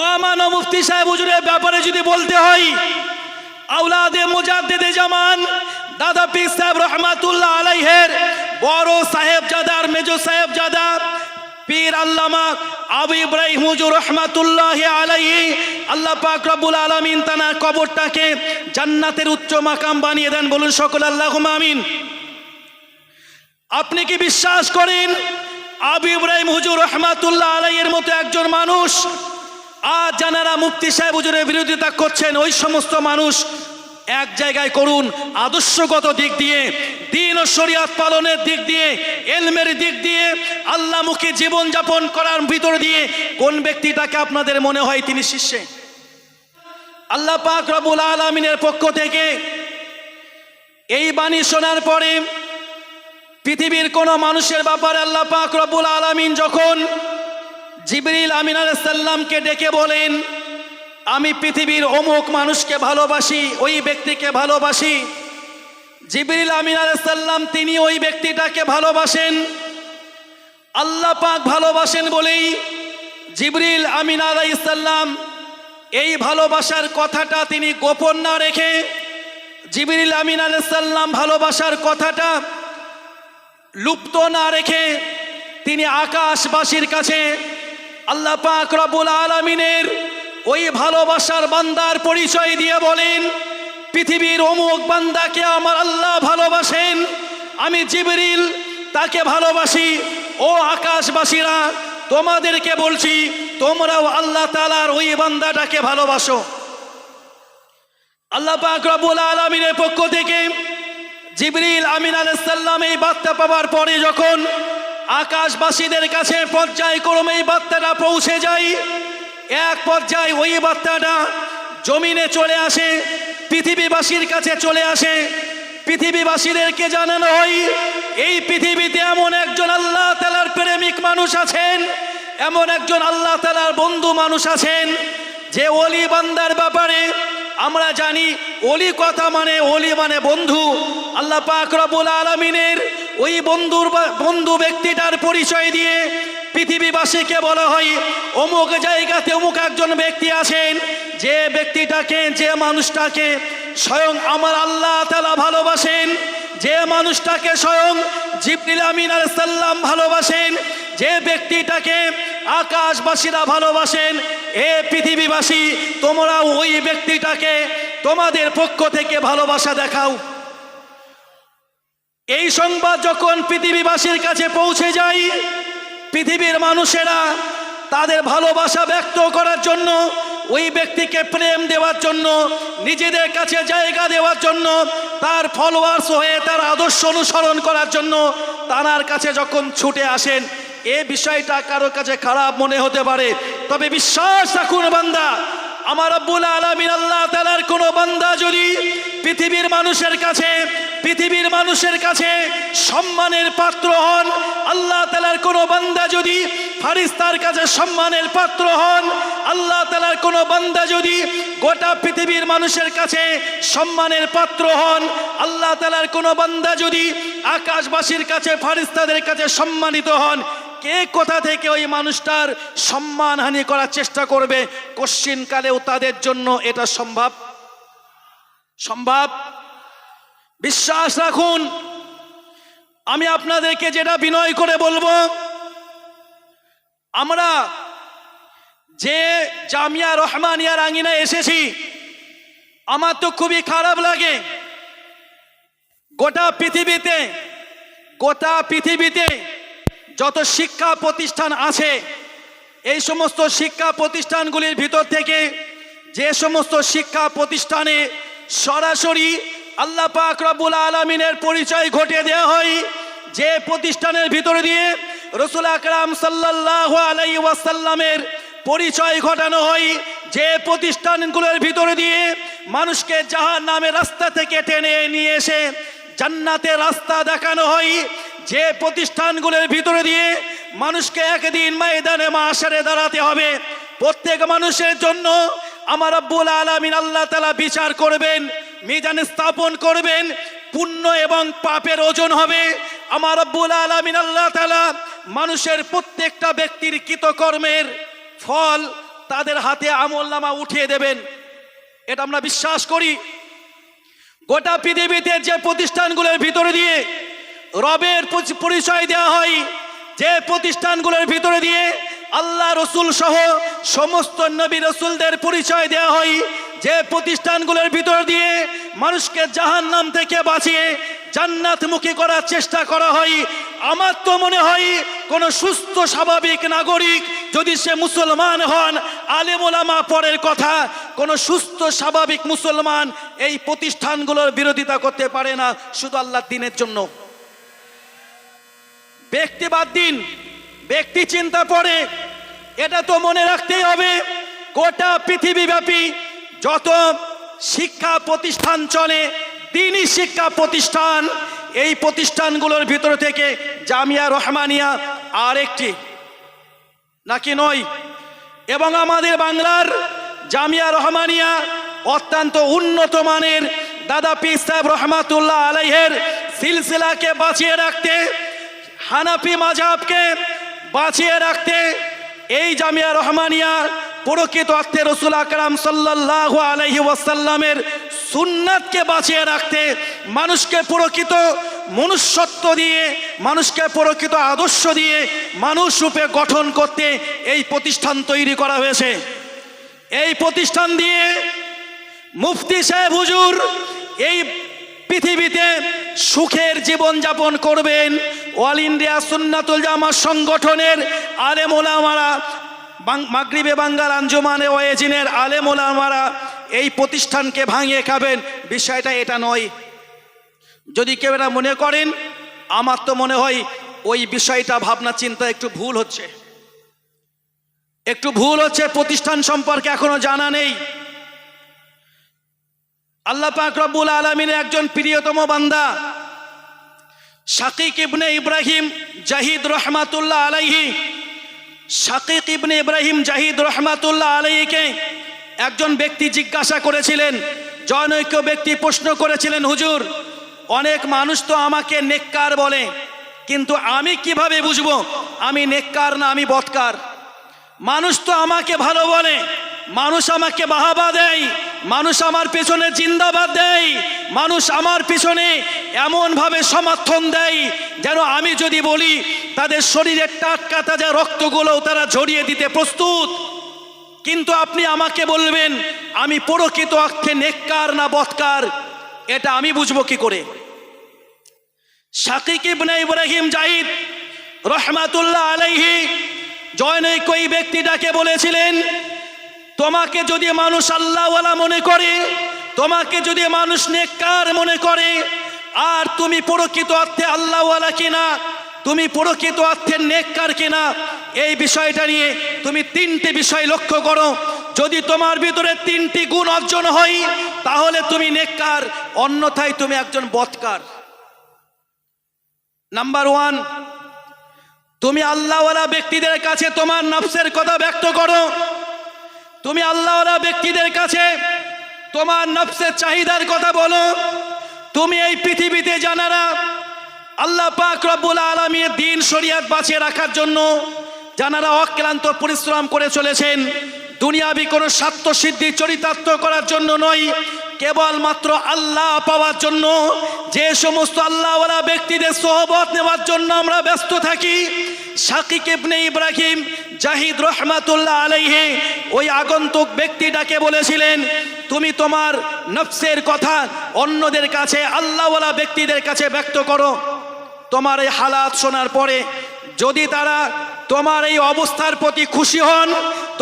মহামানব মুফতি সাহেব হুজুরের ব্যাপারে যদি বলতে হয় আউলাদে মুজাদ্দেদে জামান, দাদা পীর সাহেব রহমাতুল্লাহ আলাইহের, বড় সাহেব সাহেবজাদার মেজো সাহেবজাদা পীর আল্লামা আবু ইব্রাহিম হুজুর রহমাতুল্লাহ আলাইহি, আল্লাহ পাক রব্বুল আলামিন তানার কবরটাকে জান্নাতের উচ্চ মাকাম বানিয়ে দেন। বলুন সকল আল্লাহুম্মা আমিন। আপনি কি বিশ্বাস করেন, আবু ইব্রাহিম হুজুর রহমাতুল্লাহ আলাইয়ের মতো একজন মানুষ আজ যারা মুফতি সাহেব হুজুরের বিরোধিতা করছেন, ওই সমস্ত মানুষ এক জায়গায় করুন, আদর্শগত দিক দিয়ে, দিন ও শরিয়াত পালনের দিক দিয়ে, এলমের দিক দিয়ে আল্লাহমুখী জীবনযাপন করার ভিতর দিয়ে কোন ব্যক্তিটাকে আপনাদের মনে হয় তিনি শিষ্যে? আল্লাহ পাক রবুল আলমিনের পক্ষ থেকে এই বাণী শোনার পরে পৃথিবীর কোনো মানুষের ব্যাপারে আল্লাহ পাক রব্বুল আলামিন যখন জিবরিল আমিন আলাইসাল্লামকে ডেকে বলেন, আমি পৃথিবীর অমুক মানুষকে ভালোবাসি, ওই ব্যক্তিকে ভালোবাসি। জিবরিল আমিন আলাইসাল্লাম তিনি ওই ব্যক্তিটাকে ভালোবাসেন। আল্লাহ পাক ভালোবাসেন বলেই জিবরিল আমিন আলাইসাল্লাম এই ভালোবাসার কথাটা তিনি গোপন না রেখে জিবরিল আমিন আলাইসাল্লাম ভালোবাসার কথাটা লুপ্ত না রেখে তিনি আকাশবাসীর কাছে আল্লাহ পাক রব্বুল আলমিনের ওই ভালোবাসার বান্দার পরিচয় দিয়ে বলেন, পৃথিবীর অমুক বান্দাকে আমার আল্লাহ ভালোবাসেন, আমি জিবরিল, তাকে ভালোবাসি। ও আকাশবাসীরা, তোমাদেরকে বলছি, তোমরাও আল্লাহ তালার ওই বান্দাটাকে ভালোবাসো। আল্লাহ পাক রব্বুল আলমিনের পক্ষ থেকে জিবরিল আমিন আলাইসাল্লাম এই বার্তা পাওয়ার পরে যখন আকাশবাসীদের কাছে পর্যায়ক্রমে এই বার্তাটা পৌঁছে যায়। এক পর্যায়ে ওই বার্তাটা জমিনে চলে আসে, পৃথিবীবাসীর কাছে চলে আসে। পৃথিবীবাসীদেরকে জানানো হয়, এই পৃথিবীতে এমন একজন আল্লাহ তালার প্রেমিক মানুষ আছেন, এমন একজন আল্লাহ তালার বন্ধু মানুষ আছেন, যে অলি বান্দার ব্যাপারে আমরা জানি অলি কথা মানে অলি মানে বন্ধু। আল্লাহ পাক রব্বুল আলমিনের ওই বন্ধুর বন্ধু ব্যক্তিটার পরিচয় দিয়ে পৃথিবীবাসীকে বলা হয়, অমুক জায়গাতে অমুক একজন ব্যক্তি আছেন, যে ব্যক্তিটাকে, যে মানুষটাকে স্বয়ং আমার আল্লাহ তালা ভালোবাসেন, যে মানুষটাকে স্বয়ং জিবরিল আমিন সাল্লাম ভালোবাসেন, যে ব্যক্তিটাকে আকাশবাসীরা ভালোবাসেন, এ পৃথিবীবাসী তোমরা ওই ব্যক্তিটাকে তোমাদের পক্ষ থেকে ভালোবাসা দেখাও। এই সংবাদ যখন পৃথিবীবাসীর কাছে পৌঁছে যায়, পৃথিবীর মানুষেরা তাদের ভালোবাসা ব্যক্ত করার জন্য, ওই ব্যক্তিকে প্রেম দেওয়ার জন্য, নিজেদের কাছে জায়গা দেওয়ার জন্য, তার ফলোয়ার্স হয়ে তার আদর্শ অনুসরণ করার জন্য তার কাছে যখন ছুটে আসেন, এ বিষয়টা কারও কাছে খারাপ মনে হতে পারে। তবে বিশ্বাস রাখুন বান্দা, আমার আব্বুল আলমিন আল্লাহ তালার কোনো বান্দা যদি পৃথিবীর মানুষের কাছে, পৃথিবীর মানুষের কাছে সম্মানের পাত্র হন। আল্লাহ তালার কোনো বান্দা যদি ফারিস্তার কাছে সম্মানের পাত্র হন, আল্লাহ তালার কোনো বান্দা যদি গোটা পৃথিবীর মানুষের কাছে সম্মানের পাত্র হন, আল্লাহ তালার কোনো বান্দা যদি আকাশবাসীর কাছে, ফারিস্তাদের কাছে সম্মানিত হন, কে কোথা থেকে ওই মানুষটার সম্মানহানি করার চেষ্টা করবে? কশ্চিনকালেও তাদের জন্য এটা সম্ভব? সম্ভব? বিশ্বাস রাখুন, আমি আপনাদেরকে যেটা বিনয় করে বলব, আমরা যে জামিয়া রহমানিয়ার আঙিনায় এসেছি, আমার তো খুবই খারাপ লাগে। গোটা পৃথিবীতে গোটা পৃথিবীতে যত শিক্ষা প্রতিষ্ঠান আছে, এই সমস্ত শিক্ষা প্রতিষ্ঠানগুলির ভিতর থেকে যে সমস্ত শিক্ষা প্রতিষ্ঠানে সরাসরি আল্লাহ পাক রব্বুল আলমিনের পরিচয় ঘটিয়ে দেওয়া হয়। যে প্রতিষ্ঠানের ভিতরে দিয়ে রসুল আকরাম সাল্লাহ আলাই ওয়াসাল্লামের পরিচয় ঘটানো হয়। যে প্রতিষ্ঠানগুলোর ভিতরে দিয়ে মানুষকে জাহার নামে রাস্তা থেকে টেনে নিয়ে এসে জান্নাতের রাস্তা দেখানো হয়। যে প্রতিষ্ঠানগুলোর ভিতরে দিয়ে মানুষকে একদিন ময়দানে মাসারে দাঁড়াতে হবে। প্রত্যেক মানুষের জন্য আমার আব্বুল আলমিন আল্লাহ তালা বিচার করবেন, মিজান স্থাপন করবেন, পুণ্য এবং পাপের ওজন হবে। আমার আব্বুল আলমিন আল্লাহ তালা মানুষের প্রত্যেকটা ব্যক্তির কৃতকর্মের ফল তাদের হাতে আমল নামা উঠিয়ে দেবেন। এটা আমরা বিশ্বাস করি। গোটা পৃথিবীতে যে প্রতিষ্ঠানগুলোর ভিতরে দিয়ে রবের পরিচয় দেওয়া হয়, যে প্রতিষ্ঠানগুলোর ভিতরে দিয়ে আল্লাহ রসুল সহ সমস্ত নবী রসুলদের পরিচয় দেওয়া হয় যে প্রতিষ্ঠানগুলোর ভিতর দিয়ে মানুষকে জাহান্নাম থেকে বাঁচিয়ে জান্নাতমুখী করার চেষ্টা করা হয়। আমার তো মনে হয় কোনো সুস্থ, স্বাভাবিক নাগরিক যদি সে মুসলমান হন আলেমোলামা পরের কথা, কোনো সুস্থ, স্বাভাবিক মুসলমান এই প্রতিষ্ঠানগুলোর বিরোধিতা করতে পারে না, শুধু আল্লাহ দিনের জন্য। ব্যক্তিবাদ দিন। ব্যক্তি চিন্তা পড়ে এটা তো মনে রাখতেই হবে, গোটা পৃথিবীব্যাপী যত শিক্ষা প্রতিষ্ঠান চলে, দিনই শিক্ষা প্রতিষ্ঠান, এই প্রতিষ্ঠানগুলোর ভিতর থেকে জামিয়া রহমানিয়া আর একটি নাকি নয়? এবং আমাদের বাংলার জামিয়া রহমানিয়া অত্যন্ত উন্নত মানের দাদা পীর সাহেব রহমাতুল্লাহ আলাইহের সিলসিলাকে বাঁচিয়ে রাখতে হানাফি মাঝাবকে বাঁচিয়ে রাখতে এই জামিয়া রহমানিয়া প্রকৃত অর্থে রসুল আকরাম সাল্লাহ আলহি ওয়াসাল্লামের সুন্নাতকে বাঁচিয়ে রাখতে, মানুষকে প্রকৃত মনুষ্যত্ব দিয়ে, মানুষকে প্রকৃত আদর্শ দিয়ে মানুষ রূপে গঠন করতে এই প্রতিষ্ঠান তৈরি করা হয়েছে। এই প্রতিষ্ঠান দিয়ে মুফতি সাহেব হুজুর এই পৃথিবীতে সুখের জীবন যাপন করবেন অল ইন্ডিয়া সুন্নাতুল জামা সংগঠনের আলেমোলামারা মাগরিবে বাঙ্গাল আঞ্জুমানে ওয়েজিনের আলেমোলামারা এই প্রতিষ্ঠানকে ভাঙিয়ে খাবেন। বিষয়টা এটা নয়। যদি কেউ এটা মনে করেন, আমার তো মনে হয় ওই বিষয়টা ভাবনা চিন্তা একটু ভুল হচ্ছে। একটু ভুল হচ্ছে, প্রতিষ্ঠান সম্পর্কে এখনও জানা নেই। আল্লাহ পাক রব্বুল আলমিনের একজন প্রিয়তম বান্দা শাকিক ইবনে ইব্রাহিম জাহিদ রহমাতুল্লাহ আলাইহি, শাকিক ইবনে ইব্রাহিম জাহিদ রহমাতুল্লাহ আলাইহিকে একজন ব্যক্তি জিজ্ঞাসা করেছিলেন, জনৈক্য ব্যক্তি প্রশ্ন করেছিলেন, হুজুর, অনেক মানুষ তো আমাকে নেককার বলে, কিন্তু আমি কীভাবে বুঝব? আমি নেককার না আমি বৎকার? মানুষ তো আমাকে ভালো বলে, মানুষ আমাকে বাহাবা দেয় মানুষ আমার পেছনে জিন্দাবাদ দেয়। মানুষ আমার পিছনে এমনভাবে সমর্থন দেয় যেন আমি যদি বলি, তাদের শরীরের টাটকা তাজা রক্তগুলোও তারা ঝরিয়ে দিতে প্রস্তুত। কিন্তু আপনি আমাকে বলবেন, আমি প্রকৃত অর্থে নেককার না বৎকার? এটা আমি বুঝব কি করে? শাকিক ইবনে ইব্রাহিম জাহিদ রহমাতুল্লাহ আলাইহি জয়নৈক ওই ব্যক্তিটাকে বলেছিলেন তোমাকে যদি মানুষ আল্লাহওয়ালা মনে করে, তোমাকে যদি মানুষ নেককার মনে করে, আর তুমি প্রকৃত অর্থে আল্লাহওয়ালা কিনা, তুমি প্রকৃত অর্থে নেককার কিনা, এই বিষয়টা নিয়ে তুমি তিনটি বিষয় লক্ষ্য করো। যদি তোমার ভিতরে তিনটি গুণ অর্জন হয়, তাহলে তুমি নেককার, অন্যথায় তুমি একজন বৎকার। নাম্বার ওয়ান, তুমি আল্লাহওয়ালা ব্যক্তিদের কাছে তোমার নফসের কথা ব্যক্ত করো। তুমি আল্লাহওয়ালা ব্যক্তিদের কাছে তোমার নফসের চাহিদার কথা বলো। তুমি এই পৃথিবীতে জানারা আল্লাহ পাক রব্বুল আলমীর দিন শরিয়াত বাঁচিয়ে রাখার জন্য জানারা অক্লান্ত পরিশ্রম করে চলেছেন। দুনিয়াবি কোনো স্বার্থ সিদ্ধি চরিতার্থ করার জন্য নয়, কেবলমাত্র আল্লাহ পাওয়ার জন্য। যে সমস্ত আল্লাহওয়ালা ব্যক্তিদের সহবত নেওয়ার জন্য আমরা ব্যস্ত থাকি। শাকিক ইবনে ইব্রাহিম জাহিদ রহমাতুল্লাহ আলাইহে ওই আগন্তুক ব্যক্তিটাকে বলেছিলেন, তুমি তোমার নফসের কথা অন্যদের কাছে, আল্লাহওয়ালা ব্যক্তিদের কাছে ব্যক্ত করো। তোমার এই হালাত শোনার পরে যদি তারা তোমার এই অবস্থার প্রতি খুশি হন,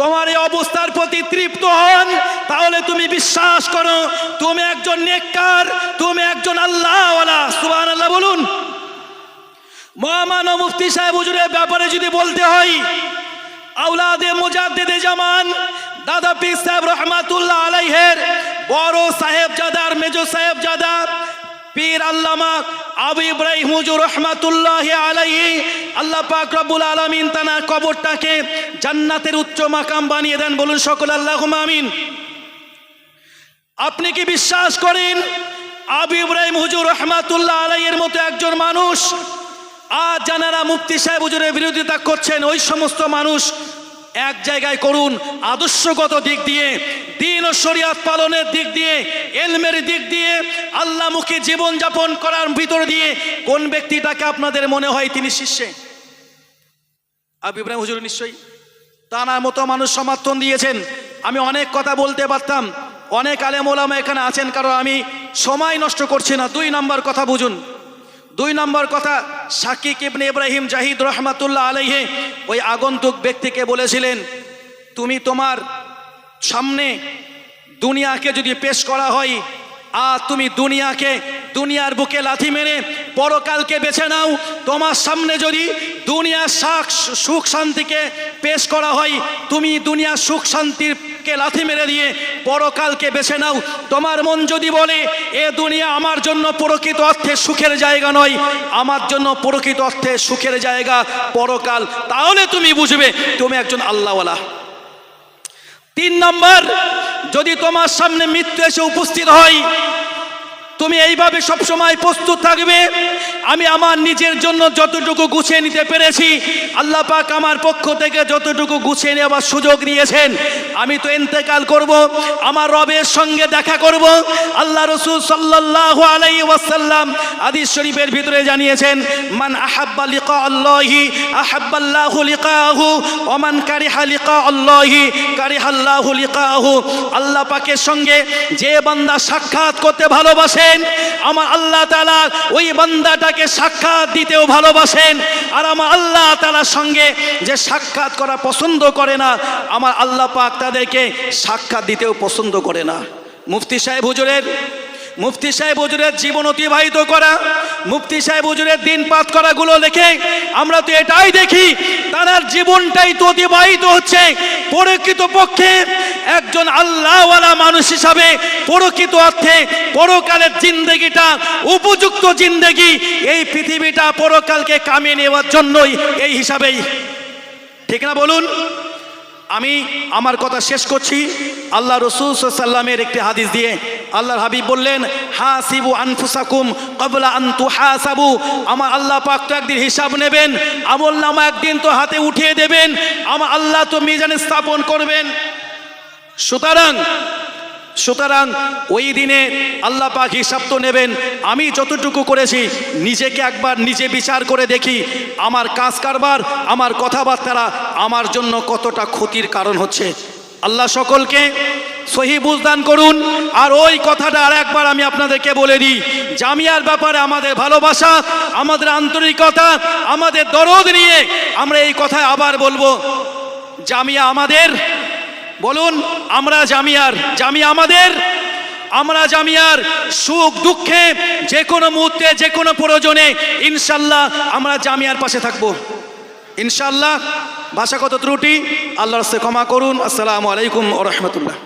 তোমার এই অবস্থার প্রতি তৃপ্ত হন, তাহলে তুমি বিশ্বাস করো, তুমি একজন নেককার, তুমি একজন আল্লাহওয়ালা। সুবহান আল্লাহ বলুন। মহামানব মুফতি সাহেব হুজুরের ব্যাপারে যদি বলতে হয় আউলাদে মুজাদ্দেদে জামান, দাদা পীর সাহেব রহমাতুল্লাহ আলাইহের, বড় সাহেব জাদার, মেজো সাহেব জাদা, পীর আল্লামা আবু ইব্রাহিম হুজুর রহমাতুল্লাহ আলাইহি, আল্লাহ পাক রব্বুল আলামিন তানার কবরটাকে জান্নাতের উচ্চ মাকাম বানিয়ে দেন। বলুন সকল আল্লাহ আমিন। আপনি কি বিশ্বাস করেন আবু ইব্রাহিম হুজুর রহমাতুল্লাহ আলাইয়ের মতো একজন মানুষ? আজ যারা মুফতি সাহেব হুজুরের বিরোধিতা করছেন, ওই সমস্ত মানুষ এক জায়গায় করুন আদর্শগত দিক দিয়ে, দিন ও শরিয়াত পালনের দিক দিয়ে, এলমের দিক দিয়ে, আল্লাহমুখী জীবনযাপন করার ভিতর দিয়ে কোন ব্যক্তিটাকে আপনাদের মনে হয় তিনি শিষ্যে? আবু ইব্রাহিম হুজুর নিশ্চয়ই তানার মতো মানুষ সমর্থন দিয়েছেন। আমি অনেক কথা বলতে পারতাম, অনেক আলেম ওলামা এখানে আছেন, কারণ আমি সময় নষ্ট করছি না। দুই নাম্বার কথা বুঝুন। দুই নম্বর কথা শাকিক ইবনে ইব্রাহিম জাহিদ রহমাতুল্লাহ আলহে ওই আগন্তুক ব্যক্তিকে বলেছিলেন, তুমি তোমার সামনে দুনিয়াকে যদি পেশ করা হয়, আর তুমি দুনিয়াকে দুনিয়ার বুকে লাথি মেরে পরকালকে বেছে নাও। তোমার সামনে যদি দুনিয়ার শাক সুখ শান্তিকে পেশ করা হয়, তুমি দুনিয়ার সুখ শান্তিকে লাথি মেরে দিয়ে পরকালকে বেছে নাও। তোমার মন যদি বলে, এ দুনিয়া আমার জন্য প্রকৃত অর্থে সুখের জায়গা নয়, আমার জন্য প্রকৃত অর্থে সুখের জায়গা পরকাল, তাহলে তুমি বুঝবে, তুমি একজন আল্লাহওয়ালা। তিন নম্বর, যদি তোমার সামনে মৃত্যু এসে উপস্থিত হয় তুমি এইভাবে সবসময় প্রস্তুত থাকবে। আমি আমার নিজের জন্য যতটুকু গুছিয়ে নিতে পেরেছি, আল্লাহ পাক আমার পক্ষ থেকে যতটুকু গুছিয়ে নেওয়ার সুযোগ দিয়েছেন। আমি তো ইন্তেকাল করব, আমার রবের সঙ্গে দেখা করব। আল্লাহ রসুল সাল্লাহ আলাই ওয়াসাল্লাম আদিস শরীফের ভিতরে জানিয়েছেন, মান আহাব্বা লিকা আল্লাহি, আহাব্বাল্লাহু লিকাহু ওমান কারিহা লিকা আল্লাহি, কারিহাল্লাহু লিকাহু। আল্লাহ পাকের সঙ্গে যে বান্দা সাক্ষাৎ করতে ভালোবাসেন আমার আল্লাহ তালা ওই বান্দাটাকে সাক্ষাৎ দিতেও ভালোবাসেন। আর আমার আল্লাহ তালার সঙ্গে যে সাক্ষাৎ করা পছন্দ করে না, আমার আল্লাহ পাক তাদেরকে সাক্ষাৎ দিতেও পছন্দ করে না। মুফতি সাহেব, হুজুরের মুফতি সাহেব হুজুরের জীবন অতিবাহিত করা, মুফতি সাহেব হুজুরের দিন পাত করাগুলো লেখে আমরা তো এটাই দেখি, তার জীবনটাই তো অতিবাহিত হচ্ছে। প্রকৃত পক্ষে একজন আল্লাহওয়ালা মানুষ হিসাবে প্রকৃত অর্থে পরকালের জিন্দেগিটা, উপযুক্ত জিন্দেগি, এই পৃথিবীটা পরকালকে কামিয়ে নেওয়ার জন্যই এই হিসাবেই। ঠিক না বলুন? আমি আমার কথা শেষ করছি। আল্লাহ রসুল সাল্লামের একটি হাদিস দিয়ে আল্লাহর হাবিব বললেন, হাসিবু আনফুসাকুম কবলা আন্তু হাসাবু আমার আল্লাহ পাক তো একদিন হিসাব নেবেন, আমল নামা একদিন তো হাতে উঠিয়ে দেবেন, আমার আল্লাহ তো মিজানে স্থাপন করবেন। সুতরাং সুতরাং ওই দিনে আল্লাহ পাক হিসাব তো নেবেন, আমি যতটুকু করেছি, নিজেকে একবার নিজে বিচার করে দেখি, আমার কাজ কারবার, আমার কথাবার্তারা আমার জন্য কতটা ক্ষতির কারণ হচ্ছে। আল্লাহ সকলকে সহি বুঝদান করুন। আর ওই কথাটা আর একবার আমি আপনাদেরকে বলে দিই। জামিয়ার ব্যাপারে আমাদের ভালোবাসা, আমাদের আন্তরিকতা, আমাদের দরদ নিয়ে আমরা এই কথায় আবার বলব, জামিয়া আমাদের। বলুন, আমরা জামিয়ার, জামিয়া আমাদের। আমরা জামিয়ার সুখ, দুঃখে যে কোনো মুহূর্তে, যে কোনো প্রয়োজনে ইনশাল্লাহ আমরা জামিয়ার পাশে থাকব। ইনশাল্লাহ ভাষাগত ত্রুটি? আল্লাহর ক্ষমা করুন। আসসালামু আলাইকুম ও রহমতুল্লাহ।